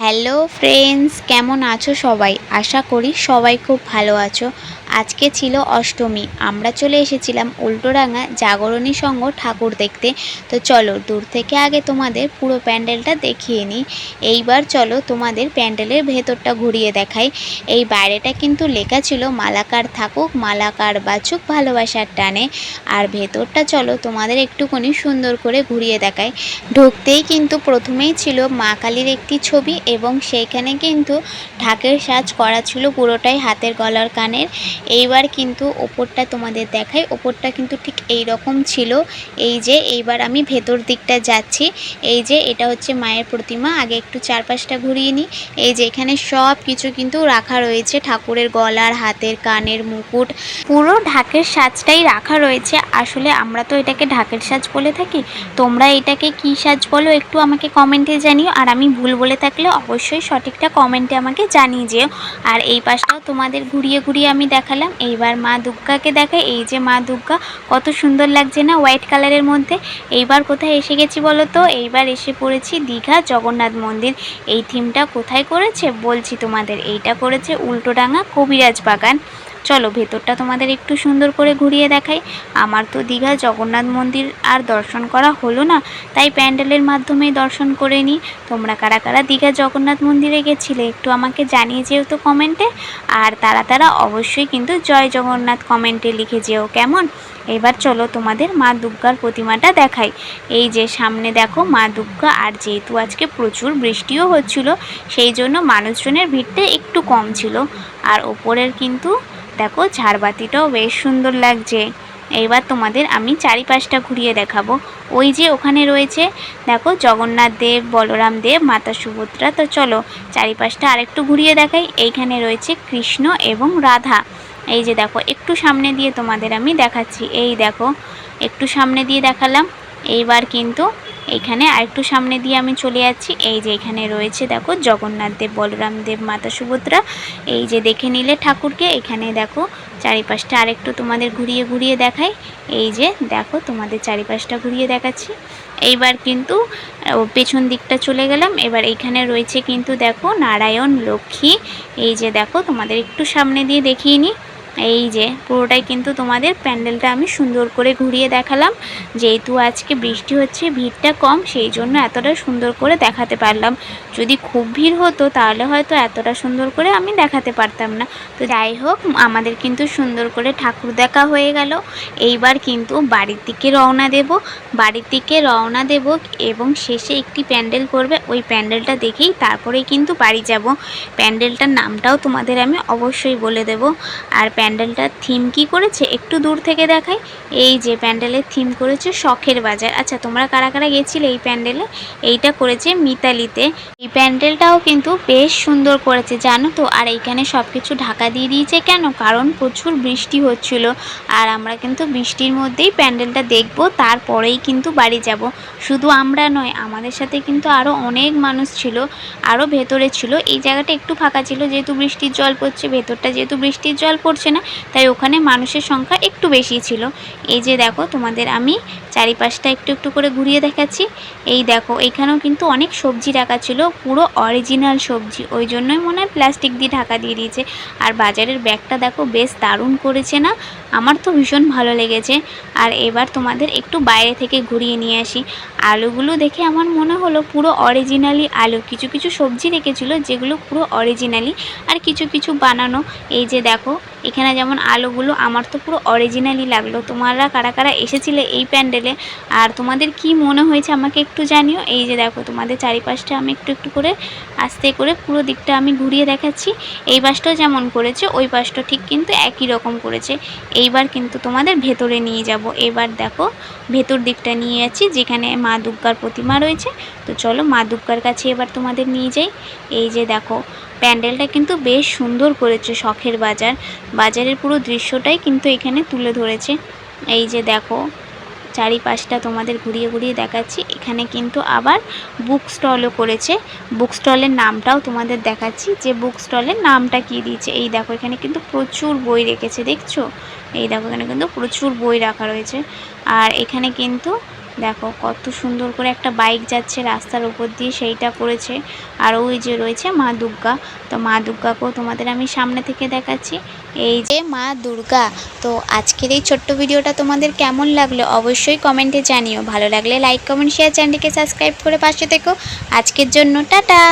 Hello friends কেমন আছো সবাই? আশা করি সবাই খুব ভালো আছো। আজকে ছিল অষ্টমী। আমরা চলে এসেছিলাম উল্টোডাঙা জাগরণী সঙ্গ ঠাকুর দেখতে। তো চলো দূর থেকে আগে তোমাদের পুরো প্যান্ডেলটা দেখিয়ে নিই। এইবার চলো তোমাদের প্যান্ডেলের ভেতরটা ঘুরিয়ে দেখাই। এই বাইরেটা কিন্তু লেখা ছিল, মালাকার থাকুক, মালাকার বাচুক ভালোবাসার টানে। আর ভেতরটা চলো তোমাদের একটুখানি সুন্দর করে ঘুরিয়ে দেখায় ঢুকতেই কিন্তু প্রথমেই ছিল মা কালীর একটি ছবি এবং সেইখানে কিন্তু ঢাকের সাজ করা ছিল পুরোটাই হাতের গলার কানের। এইবার কিন্তু ওপরটা তোমাদের দেখাই। ওপরটা কিন্তু ঠিক এই রকম ছিল। এই যে এইবার আমি ভেতর দিকটা যাচ্ছি। এই যে এটা হচ্ছে মায়ের প্রতিমা। আগে একটু চারপাশটা ঘুরিয়ে নিই। এই যে এখানে সব কিছু কিন্তু রাখা রয়েছে। ঠাকুরের গলার, হাতের, কানের মুকুট। পুরো ঢাকের সাজটাই রাখা রয়েছে। আসলে আমরা তো এটাকে ঢাকের সাজ বলে থাকি। তোমরা এটাকে কী সাজ বলো একটু আমাকে কমেন্টে জানিও। আর আমি ভুল বলে থাকলে অবশ্যই সঠিকটা কমেন্টে আমাকে জানিয়ে যেও। আর এই পাশটাও তোমাদের ঘুরিয়ে ঘুরিয়ে আমি দেখালাম। এইবার মা দুর্গাকে দেখাই। এই যে মা দুর্গা, কত সুন্দর লাগছে না হোয়াইট কালারের মধ্যে। এইবার কোথায় এসে গেছি বলো তো? এইবার এসে পড়েছি দীঘা জগন্নাথ মন্দির। এই থিমটা কোথায় করেছে? বলছি তোমাদের। এইটা করেছে উল্টোডাঙা কবিরাজ বাগান। চলো ভেতরটা তোমাদের একটু সুন্দর করে ঘুরিয়ে দেখাই। আমার তো দীঘা জগন্নাথ মন্দির আর দর্শন করা হলো না, তাই প্যান্ডেলের মাধ্যমেই দর্শন করে নিই। তোমরা কারা কারা দীঘা জগন্নাথ মন্দিরে গেছিলে একটু আমাকে জানিয়ে যেও তো কমেন্টে। আর তারা তারা অবশ্যই কিন্তু জয় জগন্নাথ কমেন্টে লিখে যেও কেমন। এবার চলো তোমাদের মা দুর্গার প্রতিমাটা দেখাই। এই যে সামনে দেখো মা দুর্গা, আর যেহেতু আজকে প্রচুর বৃষ্টিও হচ্ছিল, সেই জন্য মানুষজনের ভিড়টা একটু কম ছিল। আর ওপরের কিন্তু দেখো, ঝাড়বাতিটাও বেশ সুন্দর লাগছে। এইবার তোমাদের আমি চারিপাশটা ঘুরিয়ে দেখাবো। ওই যে ওখানে রয়েছে, দেখো, জগন্নাথ দেব, বলরাম দেব, মাতা সুভদ্রা। তো চলো, চারিপাশটা আরেকটু ঘুরিয়ে দেখাই। এইখানে রয়েছে কৃষ্ণ এবং রাধা। এই যে দেখো, একটু সামনে দিয়ে তোমাদের আমি দেখাচ্ছি। এই দেখো, একটু সামনে দিয়ে দেখালাম। এইবার কিন্তু এইখানে আরেকটু সামনে দিয়ে আমি চলে যাচ্ছি। এই যে এখানে রয়েছে, দেখো, জগন্নাথ দেব, বলরাম দেব, মাতা সুভদ্রা। এই যে দেখে নিলে ঠাকুরকে, এখানে দেখো, চারিপাশটা আরেকটু তোমাদের ঘুরিয়ে ঘুরিয়ে দেখাই। এই যে দেখো, তোমাদের চারিপাশটা ঘুরিয়ে দেখাচ্ছি। এইবার কিন্তু পেছন দিকটা চলে গেলাম। এবার এইখানে রয়েছে কিন্তু, দেখো, নারায়ণ, লক্ষ্মী। এই যে দেখো, তোমাদের একটু সামনে দিয়ে দেখিয়ে নিই। এই যে, পুরোটাই কিন্তু তোমাদের প্যান্ডেলটা আমি সুন্দর করে ঘুরিয়ে দেখালাম। যেহেতু আজকে বৃষ্টি হচ্ছে, ভিড়টা কম, সেই জন্য এতটা সুন্দর করে দেখাতে পারলাম। যদি খুব ভিড় হতো, তাহলে হয়তো এতটা সুন্দর করে আমি দেখাতে পারতাম না। তো যাই হোক, আমাদের কিন্তু সুন্দর করে ঠাকুর দেখা হয়ে গেল। এইবার কিন্তু বাড়ির দিকে রওনা দেব। বাড়ির দিকে রওনা দেব এবং শেষে একটি প্যান্ডেল করবে। ওই প্যান্ডেলটা দেখেই তারপরেই কিন্তু বাড়ি যাব। প্যান্ডেলটার নামটাও তোমাদের আমি অবশ্যই বলে দেব। আর প্যান্ডেলটার থিম কি করেছে একটু দূর থেকে দেখাই। এই যে প্যান্ডেলের থিম করেছে শখের বাজার। আচ্ছা তোমরা কারা কারা গেছিলে এই প্যান্ডেলে? এইটা করেছে মিতালিতে। এই প্যান্ডেলটাও কিন্তু বেশ সুন্দর করেছে, জানো তো? আর এইখানে সব কিছু ঢাকা দিয়ে দিয়েছে কেন? কারণ প্রচুর বৃষ্টি হচ্ছিল। আর আমরা কিন্তু বৃষ্টির মধ্যেই প্যান্ডেলটা দেখব, তারপরেই কিন্তু বাড়ি যাব। শুধু আমরা নয়, আমাদের সাথে কিন্তু আরও অনেক মানুষ ছিল আরও ভেতরে ছিল। এই জায়গাটা একটু ফাঁকা ছিল, যেহেতু বৃষ্টির জল পড়ছে, ভেতরটা যেহেতু বৃষ্টির জল পড়ছে না, তাই ওখানে মানুষের সংখ্যা একটু বেশি ছিল। এই যে দেখো, তোমাদের আমি চারিপাশটা একটু একটু করে ঘুরিয়ে দেখাচ্ছি। এই দেখো, এখানেও কিন্তু অনেক সবজি রাখা ছিল, পুরো অরিজিনাল সবজি। ওই জন্যই মনে হয় প্লাস্টিক দিয়ে ঢাকা দিয়ে দিয়েছে। আর বাজারের ব্যাগটা দেখো, বেশ দারুণ করেছে না? আমার তো ভীষণ ভালো লেগেছে। আর এবার তোমাদের একটু বাইরে থেকে ঘুরিয়ে নিয়ে আসি। আলুগুলো দেখে আমার মনে হলো পুরো অরিজিনালি আলু। কিছু কিছু সবজি রেখেছিল, যেগুলো পুরো অরিজিনালি আর কিছু কিছু বানানো। এই যে দেখো এখানে যেমন আলোগুলো, আমার তো পুরো অরিজিনালি লাগল। তোমরা কারা কারা এসেছিলে এই প্যান্ডেলে? আর তোমাদের কি মনে হয়েছে আমাকে একটু জানিও? এই যে দেখো, তোমাদের চারিপাশটা আমি একটু একটু করে আস্তে করে পুরো দিকটা আমি ঘুরিয়ে দেখাচ্ছি। এই পাশটাও যেমন করেছে, ওই পাশটা ঠিক কিন্তু একই রকম করেছে। এইবার কিন্তু তোমাদের ভেতরে নিয়ে যাব। এবার দেখো, ভেতর দিকটা নিয়ে যাচ্ছি, যেখানে মা দুর্গার প্রতিমা রয়েছে। তো চলো মা দুর্গার কাছে এবার তোমাদের নিয়ে যাই। এই যে দেখো প্যান্ডেলটা কিন্তু বেশ সুন্দর করেছে শখের বাজার। বাজারের পুরো দৃশ্যটাই কিন্তু এখানে তুলে ধরেছে। এই যে দেখো, চারিপাশটা তোমাদের ঘুরিয়ে ঘুরিয়ে দেখাচ্ছি। এখানে কিন্তু আবার বুক স্টলও করেছে। বুক স্টলের নামটাও তোমাদের দেখাচ্ছি যে বুক স্টলের নামটা কি দিয়েছে। এই দেখো, এখানে কিন্তু প্রচুর বই রেখেছে, দেখছ? এই দেখো, এখানে কিন্তু প্রচুর বই রাখা রয়েছে। আর এখানে কিন্তু দেখো, কত সুন্দর করে একটা বাইক যাচ্ছে রাস্তার উপর দিয়ে, সেইটা করেছে। আর ওই যে রয়েছে মা দুর্গা। তো মা দুর্গাকেও তোমাদের আমি সামনে থেকে দেখাচ্ছি। এই যে মা দুর্গা। তো আজকের এই ছোট্ট ভিডিওটা তোমাদের কেমন লাগল অবশ্যই কমেন্টে জানিও। ভালো লাগলে লাইক কমেন্ট শেয়ার চ্যানেলটিকে সাবস্ক্রাইব করে পাশে থেকো। আজকের জন্য টাটা!